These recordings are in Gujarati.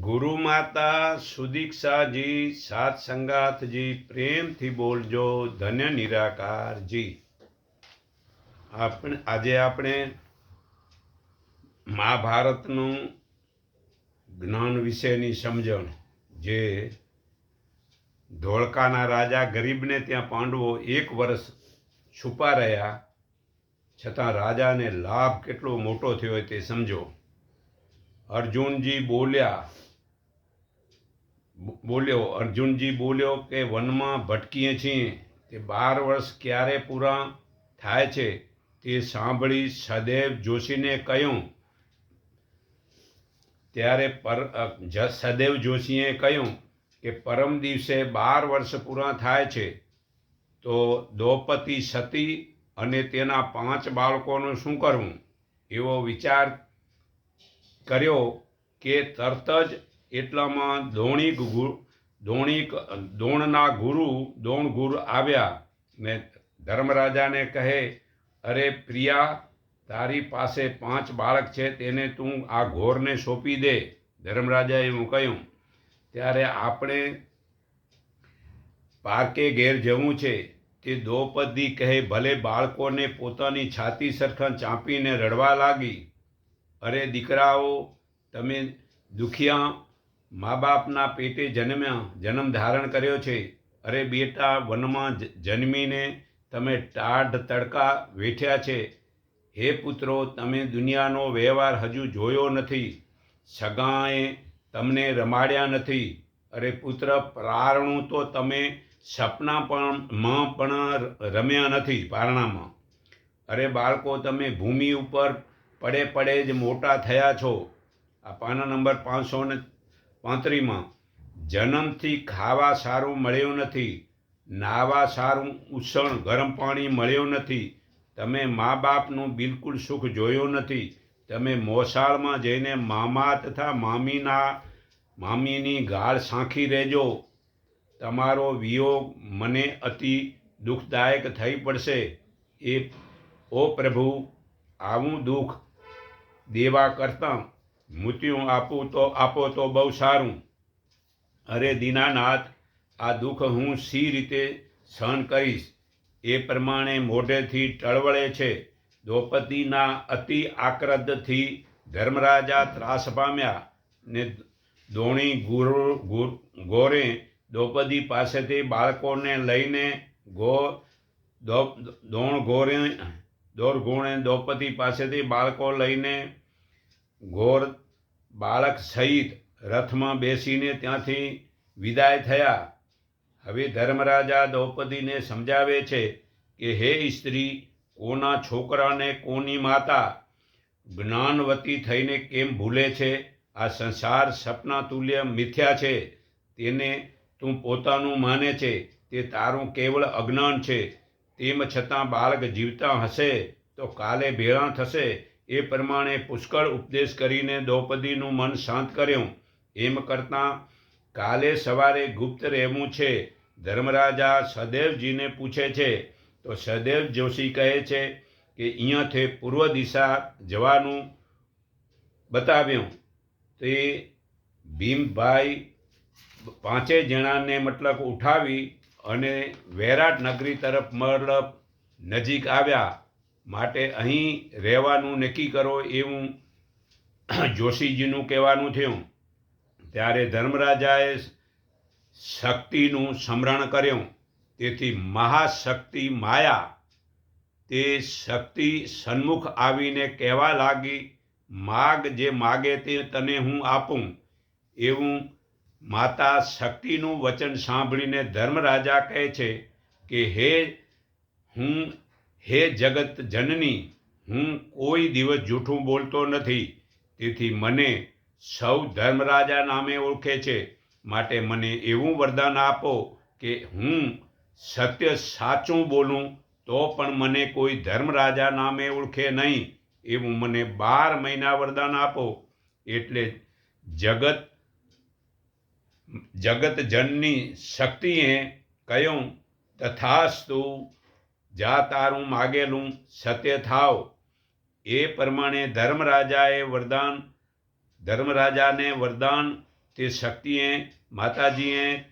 ગુરુ માતા સુદીક્ષાજી સાત સંગાથજી પ્રેમથી બોલજો, ધન્ય નિરાકારજી. આપણે, આજે આપણે મહાભારતનું જ્ઞાન વિશેની સમજણ જે ધોળકાના રાજા ગરીબને ત્યાં પાંડવો એક વર્ષ છુપા રહ્યા, છતાં રાજાને લાભ કેટલો મોટો થયો તે સમજો. અર્જુનજી બોલ્યા બોલ્યો, અર્જુનજી બોલ્યો કે વનમાં ભટકીએ છીએ, તે બાર વર્ષ ક્યારે પૂરા થાય છે તે સાંભળી સદેવ જોશીને કહ્યું. ત્યારે પર સદેવ જોશીએ કહ્યું કે પરમ દિવસે બાર વર્ષ પૂરા થાય છે, તો દ્રૌપદી સતી અને તેના પાંચ બાળકોનું શું કરવું? એવો વિચાર કર્યો કે તરત જ એટલામાં ધોણી ધોણી દોણના ગુરુ દોણ ગુરુ આવ્યા ને ધર્મરાજાને કહે, અરે પ્રિયા, તારી પાસે પાંચ બાળક છે, તેને તું આ ઘોરને સોંપી દે. ધર્મરાજાએ હું કહ્યું, ત્યારે આપણે પાર્કે ઘેર જવું છે. તે દ્રૌપદી કહે, ભલે બાળકોને પોતાની છાતી સરખા ચાંપીને રડવા લાગી, અરે દીકરાઓ, તમે દુખિયા મા બાપના પેટે જન્મ્યા જન્મ ધારણ કર્યો છે. અરે બેટા, વનમાં જન્મીને તમે ટાઢ તડકા વેઠ્યા છે. હે પુત્રો, તમે દુનિયાનો વ્યવહાર હજુ જોયો નથી. સગાએ તમને રમાડ્યા નથી. અરે પુત્ર, પ્રારણું તો તમે સપના પણ માં પણ રમ્યા નથી પારણામાં. અરે બાળકો, તમે ભૂમિ ઉપર પડે પડે જ મોટા થયા છો. આ પાના નંબર પાંચસો ને પાંત્રીસમાં જન્મથી ખાવા સારું મળ્યું નથી, નાવા સારું ઉષણ ગરમ પાણી મળ્યું નથી, તમે મા બાપનું બિલકુલ સુખ જોયું નથી, તમે મોસાળમાં જઈને મામા તથા મામીના, મામીની ગાળ સાંખી રહેજો. તમારો વિયોગ મને અતિ દુઃખદાયક થઈ પડશે. એ, ઓ પ્રભુ, આવું દુઃખ દેવા કરતાં મૃત્યુ આપું તો, આપો તો બહુ સારું. અરે દીનાનાથ, આ દુઃખ હું સી રીતે સહન કરીશ? એ પ્રમાણે મોઢેથી ટળવળે છે. દ્રૌપદીના અતિ આક્રદથી ધર્મરાજા ત્રાસ પામ્યા ને દોણી ગુરુ, ગુર- દ્રૌપદી પાસેથી બાળકોને લઈને ગો દોણ ગોરે, દોર ગુણે દ્રૌપદી પાસેથી બાળકો લઈને ઘોર બાળક સહિત રથમાં બેસીને ત્યાંથી વિદાય થયા. હવે ધર્મરાજા દ્રૌપદીને સમજાવે છે કે, હે સ્ત્રી કોના છોકરાને કોની માતા? જ્ઞાનવતી થઈને કેમ ભૂલે છે? આ સંસાર સપના તુલ્ય મિથ્યા છે. તેને તું પોતાનું માને છે. તે તારું કેવળ અજ્ઞાન છે. તેમ છતાં બાળક જીવતા હશે તો કાલે ભેળા થશે. એ પ્રમાણે પુષ્કળ ઉપદેશ કરીને દ્રૌપદીનું મન શાંત કર્યું. એમ કરતાં કાલે સવારે ગુપ્ત રહેવું છે. ધર્મરાજા સદેવજીને પૂછે છે, તો સદેવ જોશી કહે છે કે અહીંયાથી પૂર્વ દિશા જવાનું બતાવ્યું. તે ભીમભાઈ પાંચે જણાને મતલબ ઉઠાવી અને વૈરાટ નગરી તરફ મતલબ નજીક આવ્યા. માટે અહીં રહેવાનું નક્કી કરો એવું જોશીજીનું કહેવાનું થયું. ત્યારે ધર્મરાજાએ શક્તિનું સ્મરણ કર્યું. તેથી મહાશક્તિ માયા તે શક્તિ સન્મુખ આવીને કહેવા લાગી, માગ જે માગે તે તને હું આપું. એવું માતા શક્તિનું વચન સાંભળીને ધર્મરાજા કહે છે કે, હે, હું હે જગત જનની, હું કોઈ દિવસ જૂઠું બોલતો નથી. તેથી મને સૌ ધર્મરાજા નામે ઓળખે છે. માટે મને એવું વરદાન આપો કે હું સત્ય સાચું બોલું, તો પણ મને કોઈ ધર્મરાજા નામે ઓળખે નહીં. એવું મને બાર મહિના વરદાન આપો. એટલે જગત જગત જનની શક્તિએ કહ્યું, તથાસ્તુ જા તારું માગેલું સત્ય થાવ. એ પ્રમાણે ધર્મરાજાએ વરદાન, ધર્મરાજાને વરદાન તે શક્તિએ માતાજીએ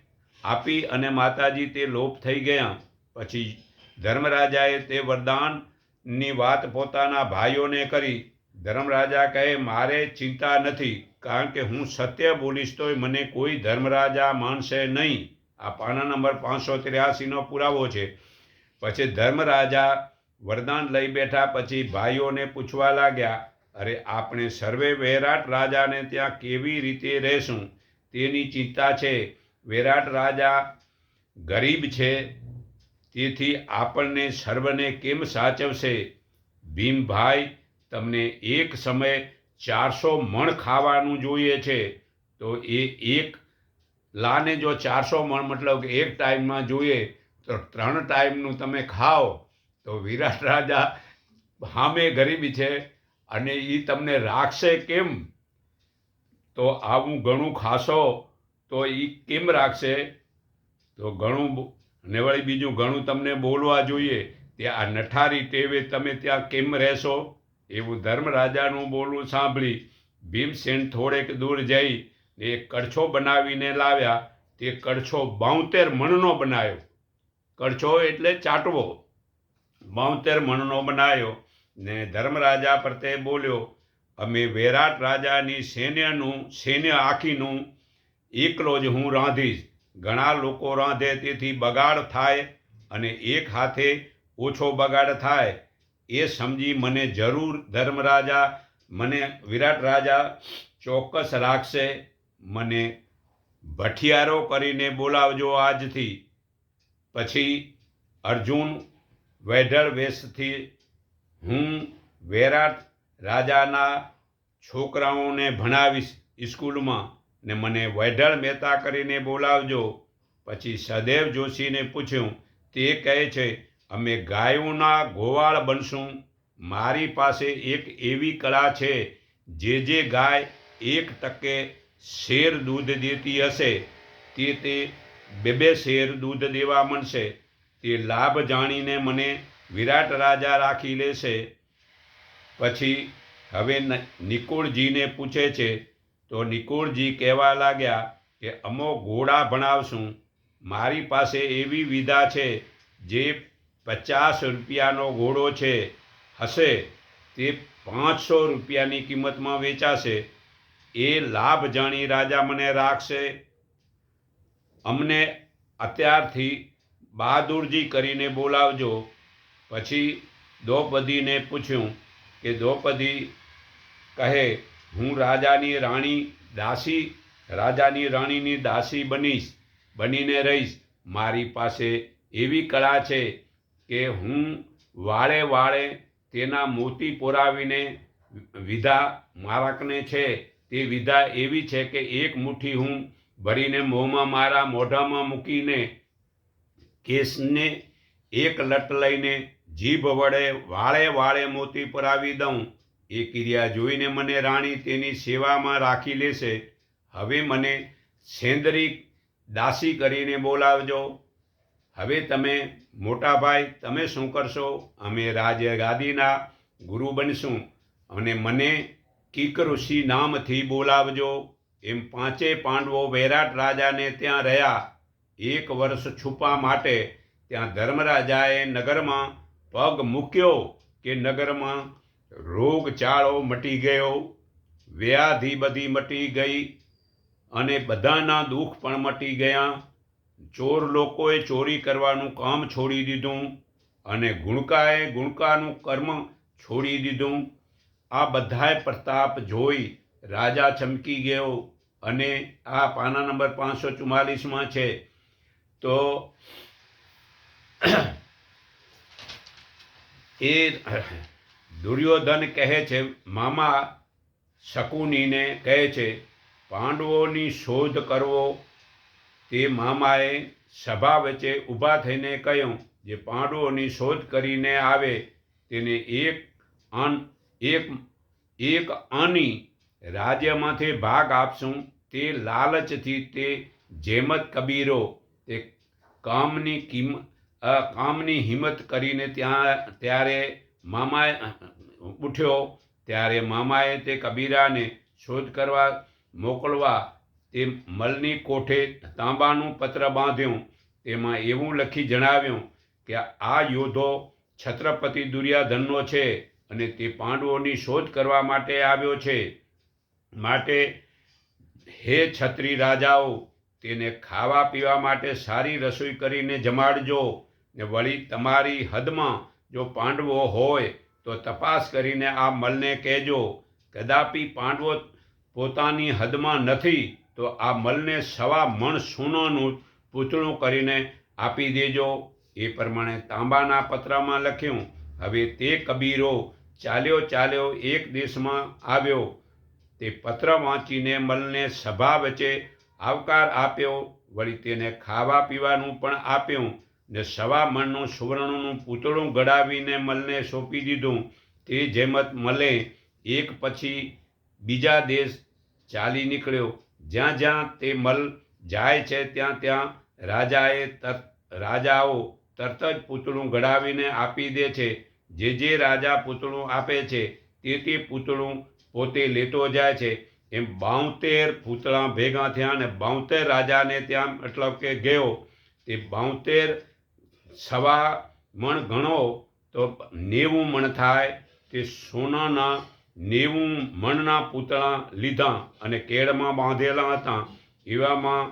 આપી અને માતાજી તે લોપ થઈ ગયા. પછી ધર્મરાજાએ તે વરદાનની વાત પોતાના ભાઈઓને કરી. ધર્મરાજા કહે, મારે ચિંતા નથી, કારણ કે હું સત્ય બોલીશ તોય મને કોઈ ધર્મરાજા માનશે નહીં. આ પાના નંબર પાંચસો ત્ર્યાસીનો પુરાવો છે. પછી ધર્મરાજા વરદાન લઈ બેઠા, પછી ભાઈઓને પૂછવા લાગ્યા, અરે, આપણે સર્વે વૈરાટ રાજાને ત્યાં કેવી રીતે રહેશું? તેની ચિંતા છે. વૈરાટ રાજા ગરીબ છે. તેથી આપણને સર્વને કેમ સાચવશે? ભીમભાઈ, તમને એક સમય ચારસો મણ ખાવાનું જોઈએ છે. તો એ એક લાને જો ચારસો મણ, મતલબ કે એક ટાઈમમાં જોઈએ ત્રણ ટાઈમનું તમે ખાઓ તો વિરાટ રાજા સામે ગરીબી છે અને એ તમને રાખશે કેમ? તો આવું ઘણું ખાશો તો એ કેમ રાખશે? તો ઘણું ને વળી બીજું ઘણું તમને બોલવા જોઈએ તે આ નઠારી ટેવે તમે ત્યાં કેમ રહેશો? એવું ધર્મરાજાનું બોલવું સાંભળી ભીમસેન થોડેક દૂર જઈ એ કડછો બનાવીને લાવ્યા. તે કડછો બાઉતેર મણનો બનાવ્યો કડછો એટલે ચાટવો. બાઉતેર મણનો બનાવ્યો ને ધર્મરાજા પ્રત્યે બોલ્યો, અમે વેરાટ રાજાની સૈન્યનું સૈન્ય આખીનું એકલો જ હું રાંધીશ. ઘણા લોકો રાંધે તેથી બગાડ થાય અને એક હાથે ઓછો બગાડ થાય. એ સમજી મને જરૂર ધર્મરાજા, મને વિરાટ રાજા ચોક્કસ રાખશે. મને ભઠિયારો કરીને બોલાવજો આજથી. પછી અર્જુન વૈઢળ વેશથી હું વેરાટ રાજાના છોકરાઓને ભણાવીશ સ્કૂલમાં ને મને વૈઢળ મહેતા કરીને બોલાવજો. પછી સદેવ જોશીને પૂછ્યું, તે કહે છે, અમે ગાયોના ગોવાળ બનશું. મારી પાસે એક એવી કળા છે, જે જે ગાય એક ટકે શેર દૂધ દેતી હશે, તે તે બે બે શેર દૂધ દેવા મળશે. તે લાભ જાણીને મને વિરાટ રાજા રાખી લેશે. પછી હવે નિકુળજીને પૂછે છે, તો નિકુળજી કહેવા લાગ્યા કે, અમો ઘોડા ભણાવશું. મારી પાસે એવી વિધા છે જે પચાસ રૂપિયાનો ઘોડો છે. હશે, તે પાંચસો રૂપિયાની કિંમતમાં વેચાશે. એ લાભ જાણી રાજા મને રાખશે. અમને અત્યારથી બહાદુરજી કરીને બોલાવજો. પછી દ્રૌપદીને પૂછ્યું કે દ્રૌપદી કહે, હું રાજાની રાણી દાસી, રાજાની રાણીની દાસી બનીશ, બનીને રહીશ. મારી પાસે એવી કળા છે કે હું વાળે વાળે તેના મોતી પોરાવીને વિધા મારકને છે. તે વિધા એવી છે કે એક મુઠ્ઠી હું ભરીને મોંમાં મારા મોઢામાં મૂકીને કેસને એક લટ લઈને જીભ વડે વાળે વાળે મોતી પરાવી દઉં. એ ક્રિયા જોઈને મને રાણી તેની સેવામાં રાખી લેશે. હવે મને સેંદરી દાસી કરીને બોલાવજો. હવે તમે મોટા ભાઈ, તમે શું કરશો? અમે રાજ ગાદીના ગુરુ બનશું અને મને કિક ઋષિ નામથી બોલાવજો. એમ પાંચે પાંડવો વૈરાટ રાજાને ત્યાં રહ્યા. એક વર્ષ છુપા માટે ત્યાં ધર્મરાજાએ નગરમાં પગ મૂક્યો કે નગરમાં રોગચાળો મટી ગયો. વ્યાધિ બધી મટી ગઈ અને બધાના દુઃખ પણ મટી ગયા. ચોર લોકોએ ચોરી કરવાનું કામ છોડી દીધું અને ગુણકાએ ગુણકાનું કર્મ છોડી દીધું. આ બધાય પ્રતાપ જોઈ રાજા ચમકી ગયો. અને આ પાના નંબર પાંચસો ચુમ્માલીસમાં છે. તો એ દુર્યોધન કહે છે, મામા શકુનીને કહે છે, પાંડવોની શોધ કરવો. તે મામાએ સભા વચ્ચે ઊભા થઈને કહ્યું, જે પાંડવોની શોધ કરીને આવે, તેને એક અન, એક એક આની રાજ્યમાંથી ભાગ આપશું. તે લાલચથી તે જેમત કબીરો તે કામની કિંમ કામની હિંમત કરીને ત્યાં, ત્યારે મામાએ, ઉઠ્યો, ત્યારે મામાએ તે કબીરાને શોધ કરવા મોકલવા તે મલની કોઠે તાંબાનું પત્ર બાંધ્યું. તેમાં એવું લખી જણાવ્યું કે આ યોદ્ધો છત્રપતિ દુર્યાધનનો છે અને તે પાંડવોની શોધ કરવા માટે આવ્યો છે. માટે હે છત્રી રાજાઓ, તેને ખાવા પીવા માટે સારી રસોઈ કરીને જમાડજો ને વળી તમારી હદમાં જો પાંડવો હોય તો તપાસ કરીને આ મલને કહેજો. કદાપી પાંડવો પોતાની હદમાં નથી તો આ મલને સવા મણ સોનાનું પૂતળું કરીને આપી દેજો. એ પ્રમાણે તાંબાના પત્રમાં લખ્યું, હવે તે કબીરો ચાલ્યો ચાલ્યો એક દેશમાં આવ્યો તે પત્ર વાંચીને મલને સભા વચ્ચે આવકાર આપ્યો, વળી તેને ખાવા પીવાનું પણ આપ્યું ને સવા મણનું સુવર્ણનું પૂતળું ઘડાવીને મલને સોંપી દીધું. તે જેમત મલે, એક પછી બીજા દેશ ચાલી નીકળ્યો. જ્યાં જ્યાં તે મલ જાય છે, ત્યાં ત્યાં રાજાએ તર, રાજાઓ તરત જ પૂતળું ઘડાવીને આપી દે છે. જે જે રાજા પૂતળું આપે છે, તે તે પૂતળું પોતે લેતો જાય છે. એમ બાઉતેર પૂતળા ભેગા થયા અને બાઉતેર રાજાને ત્યાં મતલબ કે ગયો. તે બાઉતેર સવા મણ ગણો તો નેવું મણ થાય. તે સોનાના નેવું મણના પૂતળા લીધા અને કેળમાં બાંધેલા હતા. એવામાં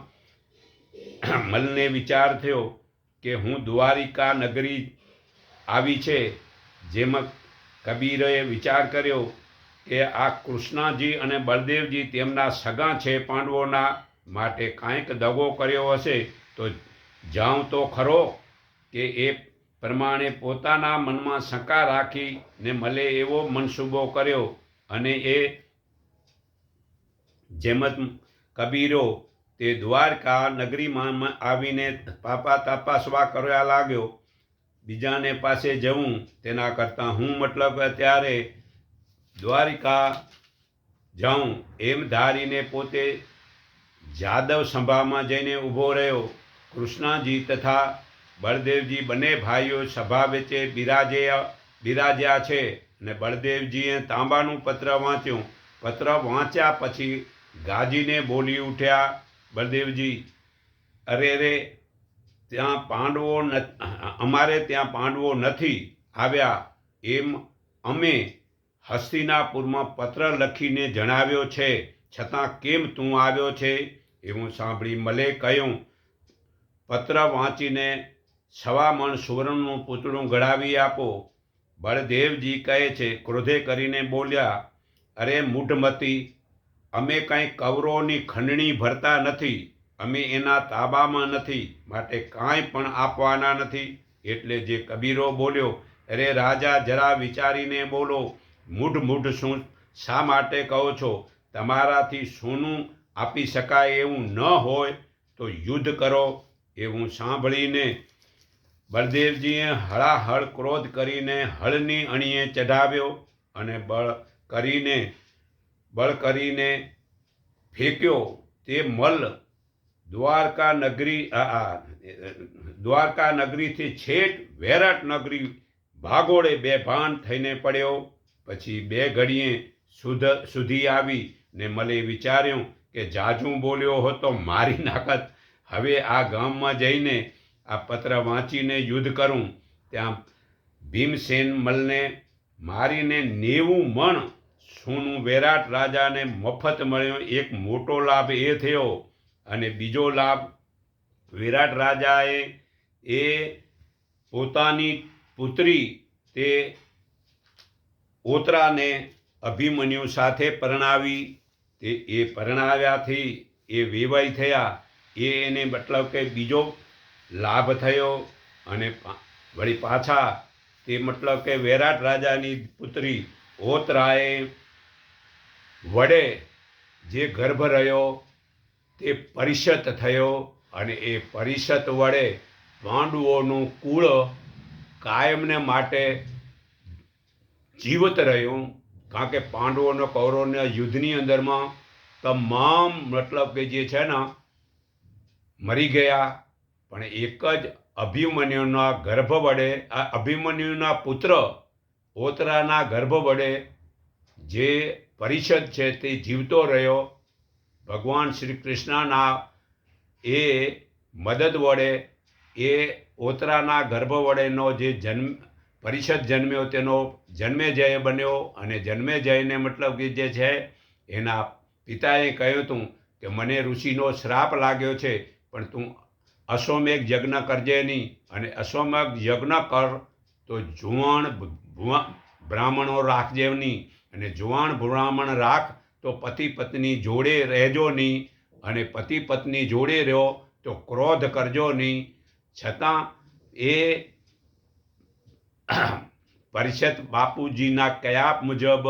મલને વિચાર થયો કે હું દ્વારિકા નગરી આવી છે. જેમાં કબીરે વિચાર કર્યો કે આ કૃષ્ણજી અને બળદેવજી તેમના સગા છે, પાંડવોના માટે કાંઈક દગો કર્યો હશે, તો જાઉં તો ખરો કે એ પ્રમાણે પોતાના મનમાં શંકા રાખીને મળે એવો મનસૂબો કર્યો અને એ જેમત કબીરો તે દ્વારકા નગરીમાં આવીને પાપા તપાસવા કરવા લાગ્યો. બીજાને પાસે જવું, તેના કરતાં હું મતલબ ત્યારે દ્વારિકા જાઉં એમ ધારીને પોતે જાદવ સભામાં જઈને ઊભો રહ્યો. કૃષ્ણાજી તથા બળદેવજી બંને ભાઈઓ સભા વચ્ચે બિરાજે બિરાજ્યા છે અને બળદેવજીએ તાંબાનું પત્ર વાંચ્યું. પત્ર વાંચ્યા પછી ગાજીને બોલી ઉઠ્યા, બળદેવજી, અરે રે ત્યાં પાંડવો ન, અમારે ત્યાં પાંડવો નથી આવ્યા. એમ અમે હસ્તિનાપુરમાં પત્ર લખીને જણાવ્યો છે, છતાં કેમ તું આવ્યો છે? એવું સાંભળી મલે કહ્યું. પત્ર વાંચીને સવા મણ સુવર્ણનું પૂતળું ગળાવી આપો. બળદેવજી કહે છે, ક્રોધે કરીને બોલ્યા, અરે મૂઢમતી, અમે કંઈ કૌરવોની ખંડણી ભરતા નથી. અમે એના તાબામાં નથી, માટે કાંઈ પણ આપવાના નથી. એટલે જે કબીરો બોલ્યો, અરે રાજા, જરા વિચારીને બોલો મૂઢ મૂઢ શું? શા માટે કહો છો? તમારાથી સોનું આપી શકાય એવું ન હોય તો યુદ્ધ કરો એવું સાંભળીને બળદેવજીએ હળાહળ ક્રોધ કરીને હળની અણીએ ચઢાવ્યો અને બળ કરીને બળ કરીને ફેંક્યો. તે મલ દ્વારકા નગરી દ્વારકા નગરીથી છેટ વેરાટ નગરી ભાગોળે બેભાન થઈને પડ્યો. પછી બે ઘડીએ સુધ, સુધી આવી ને મને વિચાર્યું કે જાજું બોલ્યો હતો મારી નાકત હવે આ ગામમાં જઈને આ પત્ર વાંચીને યુદ્ધ કરું. ત્યાં ભીમસેન મલને મારીને નેવું મણ સોનું વેરાટ રાજાને મફત મળ્યો. એક મોટો લાભ એ થયો અને બીજો લાભ વિરાટ રાજાએ એ પોતાની પુત્રી તે ઓતરાને અભિમન્યુ સાથે પરણાવી તે એ પરણાવ્યાથી એ વેવાઈ થયા. એ એને મતલબ કે બીજો લાભ થયો અને વળી પાછા તે મતલબ કે વેરાટ રાજાની પુત્રી ઓતરાએ વડે જે ગર્ભ રહ્યો તે પરિષત થયો અને એ પરિષત વડે પાંડવોનું કુળ કાયમને માટે જીવત રહ્યું, કારણ કે પાંડવોને કૌરવના યુદ્ધની અંદરમાં તમામ મતલબ કે જે છે ને, મરી ગયા. પણ એક જ અભિમન્યુના ગર્ભ વડે, આ અભિમન્યુના પુત્ર ઓતરાના ગર્ભ વડે જે પરિષદ છે તે જીવતો રહ્યો. ભગવાન શ્રી કૃષ્ણના એ મદદ વડે એ ઓતરાના ગર્ભ વડેનો જે જન્મ પરિષદ જન્મ્યો, તેનો જન્મે જય બન્યો અને જન્મે જયને મતલબ કે જે છે, એના પિતાએ કહ્યું હતું કે, મને ઋષિનો શ્રાપ લાગ્યો છે, પણ તું અશ્વમેઘ યજ્ઞ કરજે નહીં. અને અશ્વમેઘ યજ્ઞ કર તો જુવાણ બ્રાહ્મણો રાખજે નહીં. અને જુવાણ બ્રાહ્મણ રાખ તો પતિ પત્ની જોડે રહેજો નહીં. અને પતિ પત્ની જોડે રહ્યો તો ક્રોધ કરજો નહીં. છતાં એ પરિષદ બાપુજીના કયા મુજબ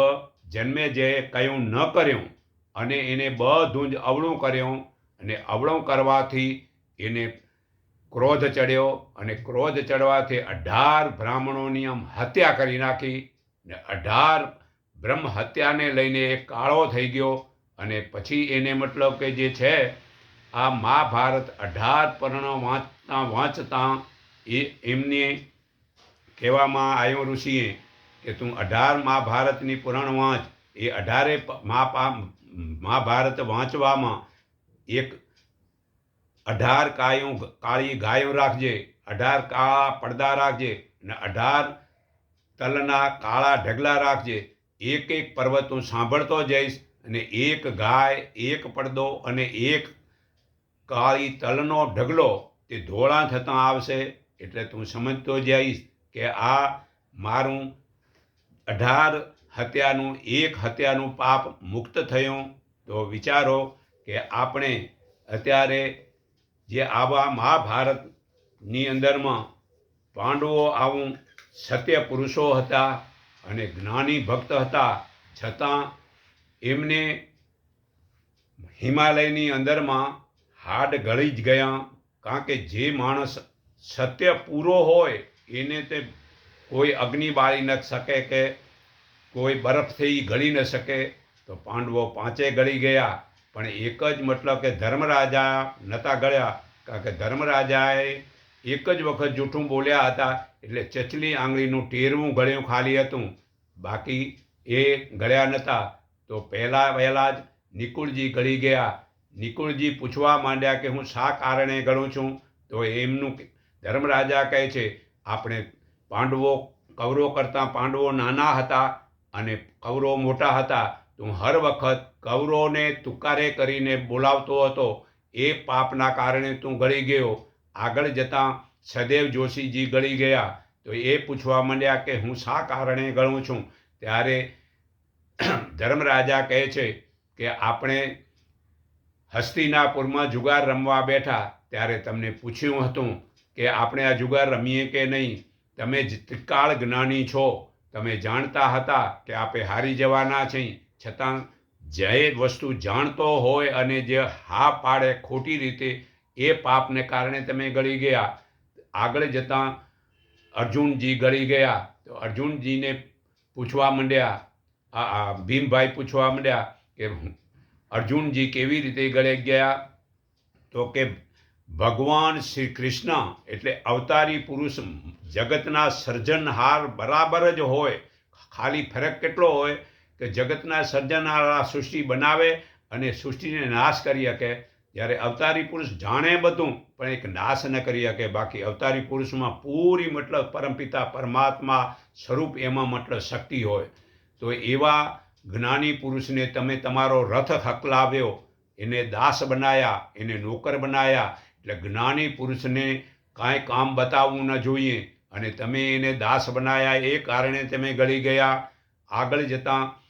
જન્મે જે કયું ન કર્યું અને એને બધું જ અવળું કર્યું અને અવળું કરવાથી એને ક્રોધ ચડ્યો અને ક્રોધ ચડવાથી અઢાર બ્રાહ્મણોની આમ હત્યા કરી નાખી ને અઢાર બ્રહ્મ હત્યાને લઈને એ કાળો થઈ ગયો અને પછી એને મતલબ કે જે છે, આ મહાભારત અઢાર પર્ણ વાંચતા વાંચતા એ એમને કહેવામાં આવ્યો ઋષિએ કે તું અઢાર મહાભારતની પુરાણ વાંચ. એ અઢારે મહાભારત વાંચવામાં એક અઢાર કાયું કાળી ગાયો રાખજે, અઢાર કાળા પડદા રાખજે અને અઢાર તલના કાળા ઢગલા રાખજે. એક એક પર્વત હું સાંભળતો જઈશ અને એક ગાય, એક પડદો અને એક કાળી તલનો ઢગલો તે ધોળા થતાં આવશે. એટલે તું સમજતો જઈશ. કે આ મારું અઢાર હત્યાનું, એક હત્યાનું પાપ મુક્ત થયું. તો વિચારો કે આપણે અત્યારે જે આવા મહાભારતની અંદરમાં પાંડવો આવું સત્ય પુરુષો હતા અને જ્ઞાની ભક્ત હતા, છતાં એમને હિમાલયની અંદરમાં હાડ ગળી જ ગયા. કારણ કે જે માણસ સત્ય પૂરો હોય એને તે કોઈ અગ્નિ બાળી ન શકે કે કોઈ બરફથી ગળી ન શકે, તો પાંડવો પાંચે ગળી ગયા. પણ એક જ મતલબ કે ધર્મરાજા નહોતા ગળ્યા, કારણ કે ધર્મરાજાએ એક જ વખત જૂઠું બોલ્યા હતા, એટલે ચચલી આંગળીનું ટેરવું ગળ્યું ખાલી હતું. બાકી એ ગળ્યા નહોતા તો પહેલાં વહેલા જ નિકુળજી ગળી ગયા. નિકુળજી પૂછવા માંડ્યા કે હું શા કારણે ગળું છું? તો એમનું ધર્મરાજા કહે છે આપણે પાંડવો, કૌરવો કરતાં પાંડવો નાના હતા અને કૌરવો મોટા હતા, તો હર વખત કૌરવોને તુકારે કરીને બોલાવતો હતો. એ પાપના કારણે તું ગળી ગયો. આગળ જતાં સદેવ જોશીજી ગળી ગયા. તો એ પૂછવા માંડ્યા કે હું શા કારણે ગળું છું? ત્યારે ધર્મરાજા કહે છે કે આપણે હસ્તિનાપુરમાં જુગાર રમવા બેઠા ત્યારે તમને પૂછ્યું હતું કે આપણે આ જુગાર રમીએ કે નહીં? તમે જ જ્ઞાની છો. તમે જાણતા હતા કે આપે હારી જવાના છે છતાં જે વસ્તુ જાણતો હોય અને જે હા પાડે ખોટી રીતે, એ પાપને કારણે તમે ગળી ગયા. આગળ જતાં અર્જુનજી ગળી ગયા. તો અર્જુનજીને પૂછવા માંડ્યા આ ભીમભાઈ પૂછવા માંડ્યા કે અર્જુનજી કેવી રીતે ગળે ગયા? તો કે ભગવાન શ્રી કૃષ્ણ એટલે અવતારી પુરુષ જગતના સર્જનહાર બરાબર જ હોય. ખાલી ફરક કેટલો હોય કે જગતના સર્જનહાર સૃષ્ટિ બનાવે અને સૃષ્ટિને નાશ કરી શકે. જ્યારે અવતારી પુરુષ જાણે બધું, પણ એક નાશ ન કરી શકે. બાકી અવતારી પુરુષમાં પૂરી મતલબ પરમપિતા, પરમાત્મા સ્વરૂપ એમાં મતલબ શક્તિ હોય. તો એવા જ્ઞાની પુરુષને તમે તમારો રથ હકલાવ્યો એને દાસ બનાયા, એને નોકર બનાયા એટલે જ્ઞાની પુરુષને કાંઈ કામ બતાવવું ન જોઈએ. અને તમે એને દાસ બનાયા, એ કારણે તમે ગળી ગયા. આગળ જતાં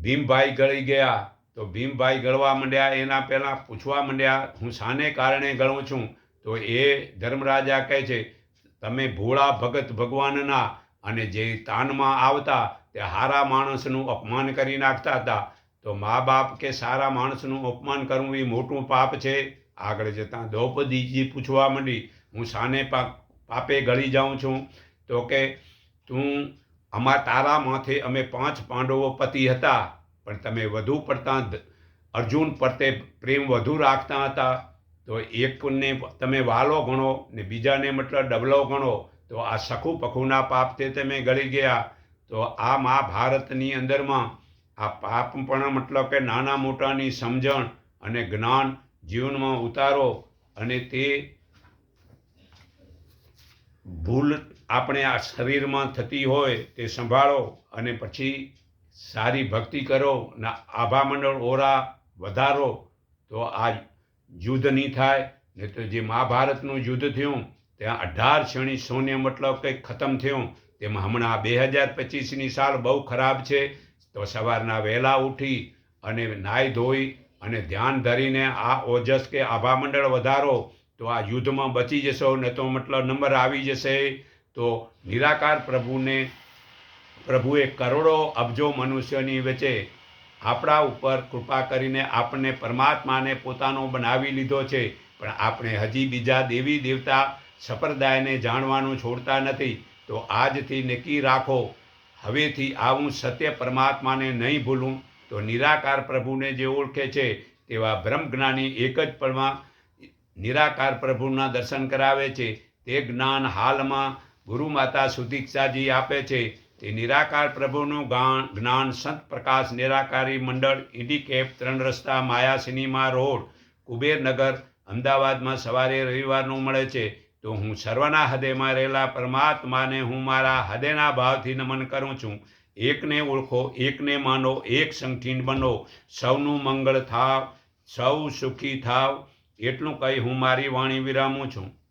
ભીમભાઈ ગળી ગયા. તો ભીમભાઈ ગળવા માંડ્યા, એના પહેલાં પૂછવા માંડ્યા, હું શાને કારણે ગળું છું? તો એ ધર્મરાજા કહે છે, તમે ભોળા ભગત ભગવાનના અને જે તાનમાં આવતા તે હારા માણસનું અપમાન કરી નાખતા હતા. તો મા બાપ કે સારા માણસનું અપમાન કરવું એ મોટું પાપ છે. આગળ જતાં દ્રૌપદીજી પૂછવા માંડી, હું શાને પાપે ગળી જાઉં છું? તો કે, તું અમા તારા માથે અમે પાંચ પાંડવો પતિ હતા, પણ તમે વધુ પડતા અર્જુન પ્રત્યે પ્રેમ વધુ રાખતા હતા. તો એકને તમે વાલો ગણો ને બીજાને મતલબ ડબલો ગણો. તો આ સખુ પખુના પાપથી તમે ગળી ગયા. તો આ મહાભારતની અંદરમાં આ પાપ પણ મતલબ કે નાના મોટાની સમજણ અને જ્ઞાન જીવનમાં ઉતારો અને તે ભૂલ આપણે આ શરીરમાં થતી હોય તે સંભાળો અને પછી સારી ભક્તિ કરો અને આભા મંડળ ઓરા વધારો, તો આ યુદ્ધ નહીં થાય. ને તો જે મહાભારતનું યુદ્ધ થયું, ત્યાં અઢાર શ્રેણી સૌન્ય મતલબ કંઈક ખતમ થયું. તેમાં હમણાં બે હજાર પચીસની સાલ બહુ ખરાબ છે. તો સવારના વહેલા ઉઠી અને નાહી ધોઈ અને ધ્યાન ધરીને આ ઓજસ કે આભામંડળ વધારો, તો આ યુદ્ધમાં બચી જશો, ને તો મતલબ નંબર આવી જશે. તો નિરાકાર પ્રભુને, પ્રભુએ કરોડો અબજો મનુષ્યોની વચ્ચે આપણા ઉપર કૃપા કરીને આપણને પરમાત્માને પોતાનો બનાવી લીધો છે. પણ આપણે હજી બીજા દેવી દેવતા સંપ્રદાયને જાણવાનું છોડતા નથી. તો આજથી નક્કી રાખો, હવેથી આવું સત્ય પરમાત્માને નહીં ભૂલું. તો નિરાકાર પ્રભુને જે ઓળખે છે, તેવા બ્રહ્મજ્ઞાની એક જ પળમાં નિરાકાર પ્રભુના દર્શન કરાવે છે. તે જ્ઞાન હાલમાં ગુરુ માતા સુદીક્ષાજી આપે છે. તે નિરાકાર પ્રભુનું જ્ઞાન સંત પ્રકાશ નિરાકારી મંડળ, ઇન્ડિકેપ, ત્રણ રસ્તા, માયા સિનેમા રોડ કુબેરનગર અમદાવાદમાં સવારે રવિવારનું મળે છે. તો હું સર્વના હૃદયમાં રહેલા પરમાત્માને હું મારા હૃદયના ભાવથી નમન કરું છું. એકને ઓળખો, એકને માનો, એક સંગઠીન બનો. સૌનું મંગળ થાવ, સૌ સુખી થાવ. એટલું કહી હું મારી વાણી વિરામું છું.